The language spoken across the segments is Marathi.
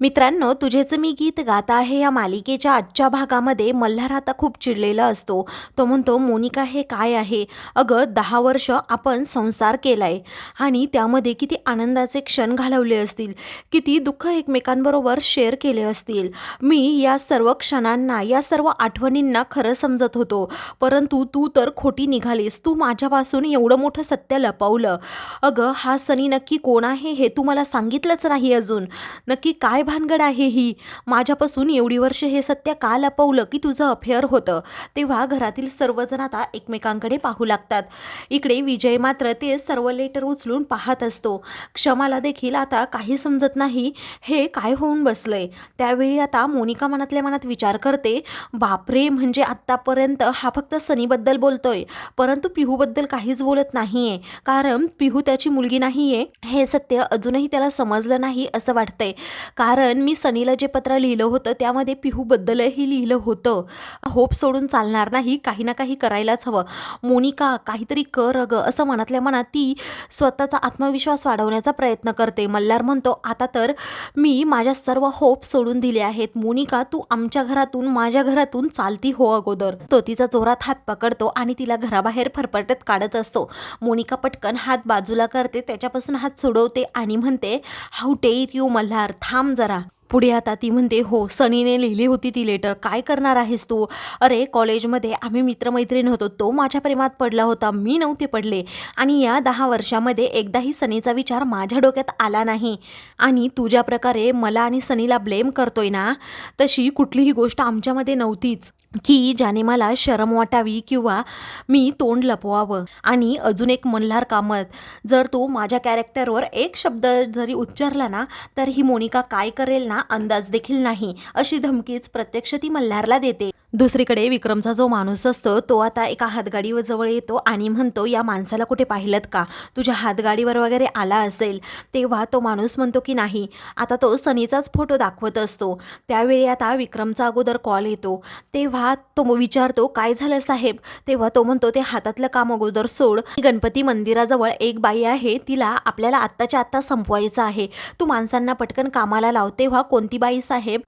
मित्रांनो तुझेच मी गीत गात आहे या मालिकेच्या आजच्या भागामध्ये. मल्हार आता खूप चिडलेला असतो. तो म्हणतो मोनिका हे काय आहे? अगं दहा वर्ष आपण संसार केलाय आणि त्यामध्ये किती आनंदाचे क्षण घालवले असतील. किती दुःख एकमेकांबरोबर शेअर केले असतील. मी या सर्व क्षणांना या सर्व आठवणींना खरं समजत होतो. परंतु तू तर खोटी निघालीस. तू माझ्यापासून एवढं मोठं सत्य लपवलं. अगं हा सनी नक्की कोण आहे हे तू मला सांगितलंच नाही अजून. नक्की काय भानगड आहे ही. माझ्यापासून एवढी वर्ष हे सत्य का लपवलं की तुझं अफेअर होतं? तेव्हा घरातील सर्वजण आता एकमेकांकडे पाहू लागतात. इकडे विजय मात्र ते सर्व लेटर उचलून पाहत असतो. क्षमाला देखील आता काही समजत नाही. हे काय होऊन बसलंय? त्यावेळी आता मोनिका मनातल्या मनात विचार करते बापरे म्हणजे आत्तापर्यंत हा फक्त सनीबद्दल बोलतोय. परंतु पिहूबद्दल काहीच बोलत नाहीये. कारण पिहू त्याची मुलगी नाहीये. हे सत्य अजूनही त्याला समजलं नाही असं वाटतंय. कारण कारण मी सनीला जे पत्र लिहिलं होतं त्यामध्ये पिहूबद्दलही लिहिलं होतं. होप सोडून चालणार नाही काही ना काही करायलाच हवं. मोनिका काहीतरी कर अगं असं मनातल्या मनात ती स्वतःचा आत्मविश्वास वाढवण्याचा प्रयत्न करते. मल्हार म्हणतो आता तर मी माझ्या सर्व होप सोडून दिले आहेत. मोनिका तू आमच्या घरातून माझ्या घरातून चालती हो अगोदर. तो तिचा जोरात हात पकडतो आणि तिला घराबाहेर फरफटत काढत असतो. मोनिका पटकन हात बाजूला करते त्याच्यापासून हात सोडवते आणि म्हणते हाऊ टेर यू मल्हार? थांब जरा. पुढे आता ती म्हणते हो सनीने लिहिली होती ती लेटर काय करणार आहेस तू? अरे कॉलेजमध्ये आम्ही मित्रमैत्रीण होतो. तो माझ्या प्रेमात पडला होता. मी नव्हते पडले. आणि या दहा वर्षामध्ये एकदाही सनीचा विचार माझ्या डोक्यात आला नाही. आणि तुझ्या प्रकारे मला आणि सनीला ब्लेम करतोय ना तशी कुठलीही गोष्ट आमच्यामध्ये नव्हतीच. की ज्याने मला शरम वाटावी किंवा मी तोंड लपवावं. आणि अजून एक मल्हार कामत जर तू माझ्या कॅरेक्टरवर एक शब्द जरी उच्चारला ना तर ही मोनिका काय करेल ना अंदाज देखील नाही अशी धमकीच प्रत्यक्ष ती मल्हारला देते. दुसरीकडे विक्रमचा जो माणूस असतो तो आता एका हातगाडीवर जवळ येतो आणि म्हणतो या माणसाला कुठे पाहिलं का? तुझ्या हातगाडीवर वगैरे आला असेल. तेव्हा तो माणूस म्हणतो की नाही आता तो सनीचाच फोटो दाखवत असतो. त्यावेळी आता विक्रमचा अगोदर कॉल येतो. तेव्हा तो विचारतो काय झालं साहेब? तेव्हा तो म्हणतो ते हातातलं काम अगोदर सोड. गणपती मंदिराजवळ एक बाई आहे तिला आपल्याला आत्ताच्या आत्ता संपवायचं आहे. तू माणसांना पटकन कामाला लाव. तेव्हा कोणती बाई साहेब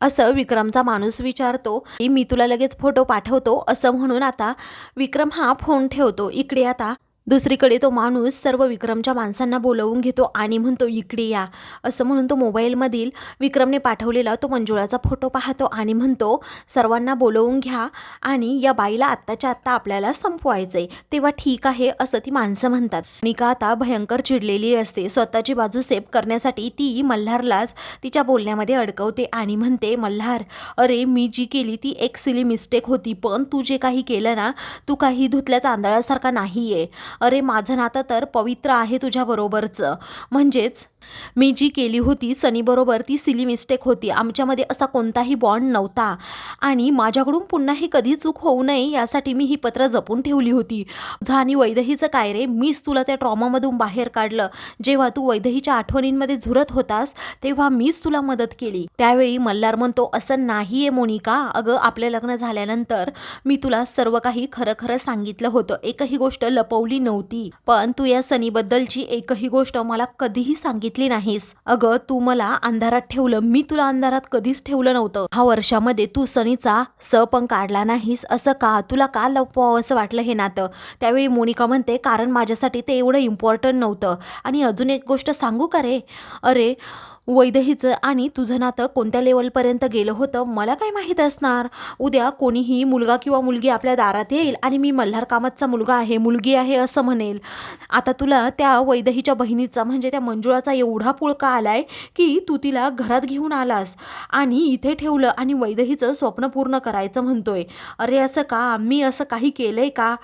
असं विक्रमचा माणूस विचारतो की मी तुला लगेच फोटो पाठवतो असं म्हणून आता विक्रम हा फोन ठेवतो. इकडे आता दुसरीकडे तो माणूस सर्व विक्रमच्या माणसांना बोलवून घेतो आणि म्हणतो इकडे या. असं म्हणून तो मोबाईलमधील विक्रमने पाठवलेला तो मंजुळाचा फोटो पाहतो आणि म्हणतो सर्वांना बोलवून घ्या आणि या बाईला आत्ताच्या आत्ता आपल्याला संपवायचं आहे तेव्हा ठीक आहे असं ती माणसं म्हणतात. निका आता भयंकर चिडलेली असते. स्वतःची बाजू सेफ करण्यासाठी ती मल्हारलाच तिच्या बोलण्यामध्ये अडकवते आणि म्हणते मल्हार अरे मी जी केली ती एक सिली मिस्टेक होती पण तू जे काही केलं ना तू काही धुतल्या तांदळासारखा नाही आहे अरे माझं नातं तर पवित्र आहे तुझ्याबरोबरचं म्हणजेच मी जी केली होती सनीबरोबर ती सिली मिस्टेक होती. आमच्यामध्ये असा कोणताही बॉन्ड नव्हता. आणि माझ्याकडून पुन्हा ही कधी चूक होऊ नये यासाठी मी ही पत्र जपून ठेवली होती. झा आणि वैदहीचं काय रे? मीच तुला त्या ट्रॉमामधून बाहेर काढलं. जेव्हा तू वैदहीच्या आठवणींमध्ये झुरत होतास तेव्हा मीच तुला मदत केली. त्यावेळी मल्हार म्हणतो असं नाही आहे मोनिका. अगं आपलं लग्न झाल्यानंतर मी तुला सर्व काही खरं खरं सांगितलं होतं. एकही गोष्ट लपवली नव्हती. पण तू या सनीबद्दलची एकही गोष्ट मला कधीही सांगितली नाहीस. अगं तू मला अंधारात ठेवलं. मी तुला अंधारात कधीच ठेवलं नव्हतं. हा वर्षामध्ये तू सनीचा स पण काढला नाहीस. असं का? तुला का लपवावं असं वाटलं हे नातं? त्यावेळी मोनिका म्हणते कारण माझ्यासाठी ते एवढं इम्पॉर्टंट नव्हतं. आणि अजून एक गोष्ट सांगू का रे? अरे वैदहीचं आणि तुझं नातं कोणत्या लेवलपर्यंत गेलं होतं मला काय माहीत असणार? उद्या कोणीही मुलगा किंवा मुलगी आपल्या दारात येईल आणि मी मल्हार कामतचा मुलगा आहे मुलगी आहे असं म्हणेल. आता तुला त्या वैदहीच्या बहिणीचा म्हणजे त्या मंजुळाचा एवढा पुळका आलाय की तू तिला घरात घेऊन आलास आणि इथे ठेवलं आणि वैदहीचं स्वप्न पूर्ण करायचं म्हणतोय. अरे असं का? मी असं काही केलंय का?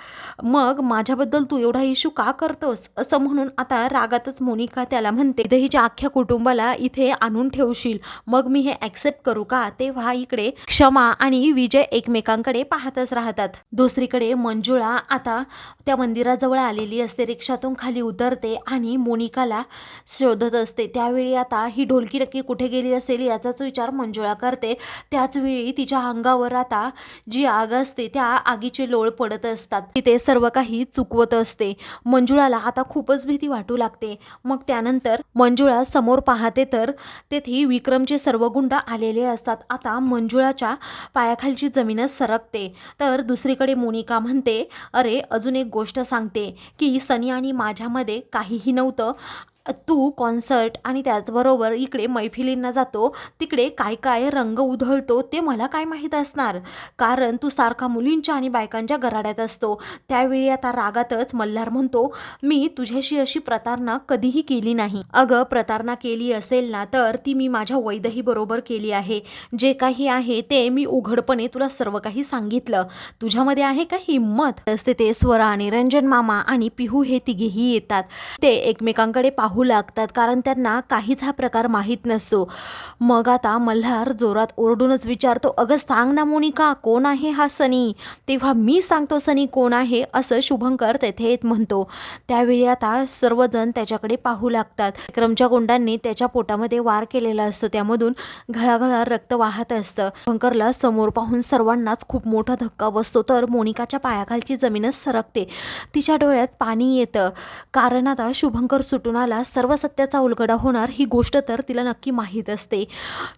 मग माझ्याबद्दल तू एवढा इश्यू का करतोस? असं म्हणून आता रागातच मोनिका त्याला म्हणते. वैदहीच्या अख्ख्या कुटुंबाला इथे आणून ठेवशील. मग मी हे ॲक्सेप्ट करू का? तेव्हा इकडे क्षमा आणि विजय एकमेकांकडे पाहतच राहतात. दुसरीकडे मंजुळा आता त्या मंदिराजवळ आलेली असते. रिक्षातून खाली उतरते आणि मोनिकाला शोधत असते. त्यावेळी आता ही ढोलकी नक्की कुठे गेली असेल याचाच विचार मंजुळा करते. त्याचवेळी तिच्या अंगावर आता जी आग असते त्या आगीचे लोळ पडत असतात. तिथे सर्व काही चुकवत असते. मंजुळाला आता खूपच भीती वाटू लागते. मग त्यानंतर मंजुळा समोर पाहते तर तर तेथे विक्रमचे सर्व गुंड आलेले असतात. आता मंजुळाच्या पायाखालची जमीनच सरकते. तर दुसरीकडे मोनिका म्हणते अरे अजून एक गोष्ट सांगते की सनी आणि माझ्यामध्ये काहीही नव्हतं. तू कॉन्सर्ट आणि त्याचबरोबर इकडे मैफिलींना जातो तिकडे काय काय रंग उधळतो ते मला काय माहीत असणार? कारण तू सारखा मुलींच्या आणि बायकांच्या गराड्यात असतो. त्यावेळी आता रागातच मल्हार म्हणतो मी तुझ्याशी अशी प्रतारणा कधीही केली नाही. अगं प्रतारणा केली असेल ना तर ती मी माझ्या वैदही बरोबर केली आहे. जे काही आहे ते मी उघडपणे तुला सर्व काही सांगितलं. तुझ्यामध्ये आहे का हिंमत? असते ते स्वरा आणि रंजन मामा आणि पिहू हे तिघेही येतात. ते एकमेकांकडे पाहू लागतात कारण त्यांना काहीच हा प्रकार माहीत नसतो. मग आता मल्हार जोरात ओरडूनच विचारतो अगं सांग ना मोनिका कोण आहे हा सनी? तेव्हा मी सांगतो सनी कोण आहे? असं शुभंकर तेथे येत म्हणतो. त्यावेळी आता सर्वजण त्याच्याकडे पाहू लागतात. विक्रमच्या गोंडांनी त्याच्या पोटामध्ये वार केलेला असतो. त्यामधून घळाघळा रक्त वाहत असतं. शुभंकरला समोर पाहून सर्वांनाच खूप मोठा धक्का बसतो तर मोनिकाच्या पायाखालची जमीनच सरकते. तिच्या डोळ्यात पाणी येतं. कारण आता शुभंकर सुटून आला सर्व सत्याचा उलगडा होणार ही गोष्ट तर तिला नक्की माहीत असते.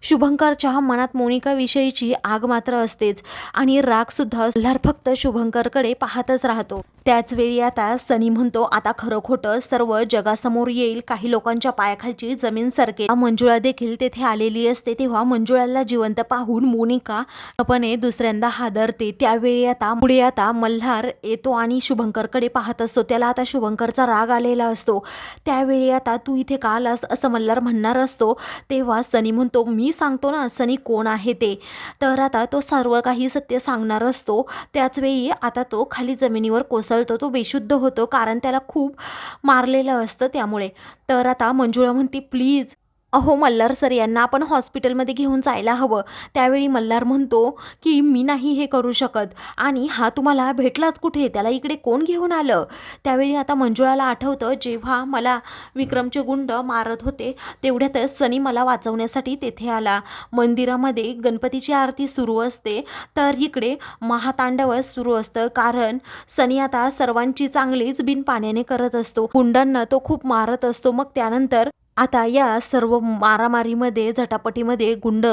शुभंकरच्या मनात मोनिकाविषयीची आग मात्र असतेच आणि रागसुद्धा मल्हार फक्त शुभंकरकडे पाहतच राहतो. त्याच वेळी आता सनी म्हणतो आता खरं खोटं सर्व जगासमोर येईल. काही लोकांच्या पायाखालची जमीन सरके मंजुळा देखील तेथे आलेली असते तेव्हा मंजुळाला जिवंत पाहून मोनिका पणे दुसऱ्यांदा हादरते. त्यावेळी आता पुढे आता मल्हार येतो आणि शुभंकरकडे पाहत असतो. त्याला आता शुभंकरचा राग आलेला असतो. त्यावेळी आता तू इथे का आलास? असं मल्हार म्हणणार असतो. तेव्हा सनी म्हणतो मी सांगतो ना सनी कोण आहे ते? तर आता तो सर्व काही सत्य सांगणार असतो. त्याचवेळी आता तो खाली जमिनीवर कोसळतो. तो बेशुद्ध होतो कारण त्याला खूप मारलेलं असतं त्यामुळे. तर आता मंजुळा म्हणते प्लीज अहो मल्हार सर यांना आपण हॉस्पिटलमध्ये घेऊन जायला हवं. त्यावेळी मल्हार म्हणतो की मी नाही हे करू शकत. आणि हा तुम्हाला भेटलाच कुठे? त्याला इकडे कोण घेऊन आलं? त्यावेळी आता मंजुळाला आठवतं जेव्हा मला विक्रमचे गुंड मारत होते तेवढ्यातच सनी मला वाचवण्यासाठी तेथे आला. मंदिरामध्ये गणपतीची आरती सुरू असते तर इकडे महातांडवच सुरू असतं. कारण सनी आता सर्वांची चांगलीच बिन पाण्याने करत असतो. गुंडांना तो खूप मारत असतो. मग त्यानंतर आता या सर्व मारामारीमध्ये झटापटीमध्ये गुंड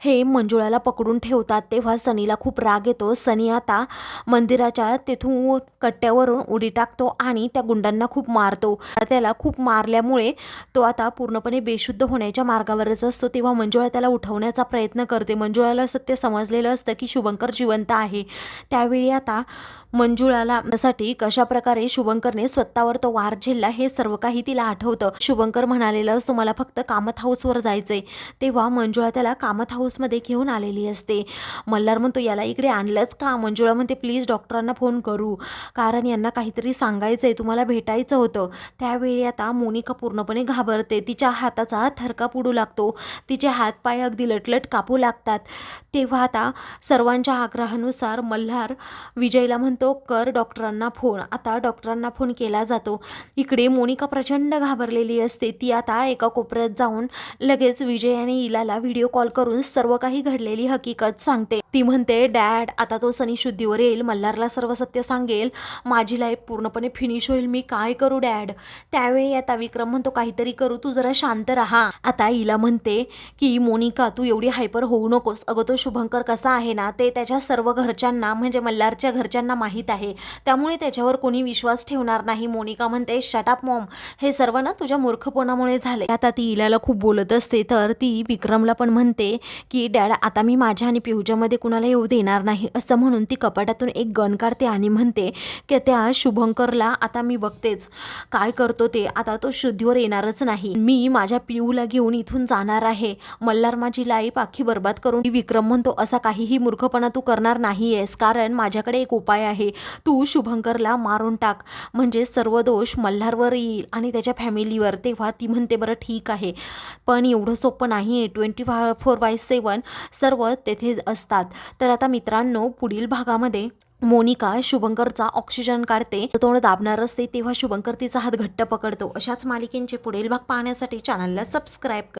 हे मंजुळाला पकडून ठेवतात. तेव्हा सनीला खूप राग येतो. सनी आता मंदिराच्या तेथून कट्ट्यावरून उडी टाकतो आणि त्या गुंडांना खूप मारतो. त्याला खूप मारल्यामुळे तो आता पूर्णपणे बेशुद्ध होण्याच्या मार्गावरच असतो. तेव्हा मंजुळा त्याला उठवण्याचा प्रयत्न करते. मंजुळाला सत्य समजलेलं असतं की शुभंकर जिवंत आहे. त्यावेळी आता मंजुळाला. साठी कशा प्रकारे शुभंकरने स्वतःवर तो वार झेलला हे सर्व काही तिला आठवतं. शुभंकर म्हणालेलं असतो मला फक्त कामत हाऊसवर जायचंय. तेव्हा मंजुळा त्याला कामत हाऊसमध्ये घेऊन आलेली असते. मल्हार म्हणतो याला इकडे आणलंच का? मंजुळा म्हणते प्लीज डॉक्टरांना फोन करू. कारण यांना काहीतरी सांगायचंय तुम्हाला भेटायचं होतं. त्यावेळी आता मोनिका पूर्णपणे घाबरते. तिच्या हाताचा थरका पुडू लागतो. तिचे हात पाय अगदी लटलट कापू लागतात. तेव्हा आता सर्वांच्या आग्रहानुसार मल्हार विजयला म्हणतो तो कर डॉक्टरांना फोन. आता डॉक्टरांना फोन केला जातो. इकडे मोनिका प्रचंड घाबरलेली असते. ती आता एका कोपऱ्यात जाऊन लगेच विजय आणि इलाला व्हिडिओ कॉल करून सर्व काही घडलेली हकीकत सांगते. ती म्हणते डॅड आता तो सनी शुद्धीवर येईल. मल्हारला सर्व सत्य सांगेल. माझी लाईफ पूर्णपणे फिनिश होईल. मी काय करू डॅड त्यावेळी आता विक्रम म्हणतो काहीतरी करू. तू जरा शांत राहा. आता इला म्हणते की मोनिका तू एवढी हायपर होऊ नकोस. अगं तो शुभंकर कसा आहे ना ते त्याच्या सर्व घरच्यांना म्हणजे मल्हारच्या घरच्यांना माहिती माहीत आहे. त्यामुळे त्याच्यावर कोणी विश्वास ठेवणार नाही. मोनिका म्हणते शटअप मॉम हे सर्व ना तुझ्या मूर्खपणामुळे झाले आता ती इलाला खूप बोलत असते तर ती विक्रमला पण म्हणते की डॅड आता मी माझ्या आणि पिहुच्यामध्ये कुणाला येऊ देणार नाही. असं म्हणून ती कपाटातून एक गण काढते आणि म्हणते की त्या शुभंकरला आता मी बघतेच. काय करतो ते? आता तो शुद्धीवर येणारच नाही. मी माझ्या पिऊला घेऊन इथून जाणार आहे. मल्हार माझी लाईफ आखी बर्बाद करून. विक्रम म्हणतो असा काहीही मूर्खपणा तू करणार नाहीयेस. कारण माझ्याकडे एक उपाय आहे. तू शुभंकरला मारून टाक. म्हणजे सर्व दोष मल्हारवर येईल आणि त्याच्या फॅमिलीवर. तेव्हा ती म्हणते बरं ठीक आहे. पण एवढं सोपं नाही आहे. ट्वेंटी फा फोर बाय सेवन सर्व तेथे असतात. तर आता मित्रांनो पुढील भागामध्ये मोनिका शुभंकरचा ऑक्सिजन काढते. तोंड दाबणार असते. तेव्हा शुभंकर तिचा हात घट्ट पकडतो. अशाच मालिकेंचे पुढील भाग पाहण्यासाठी चॅनलला सबस्क्राईब कर.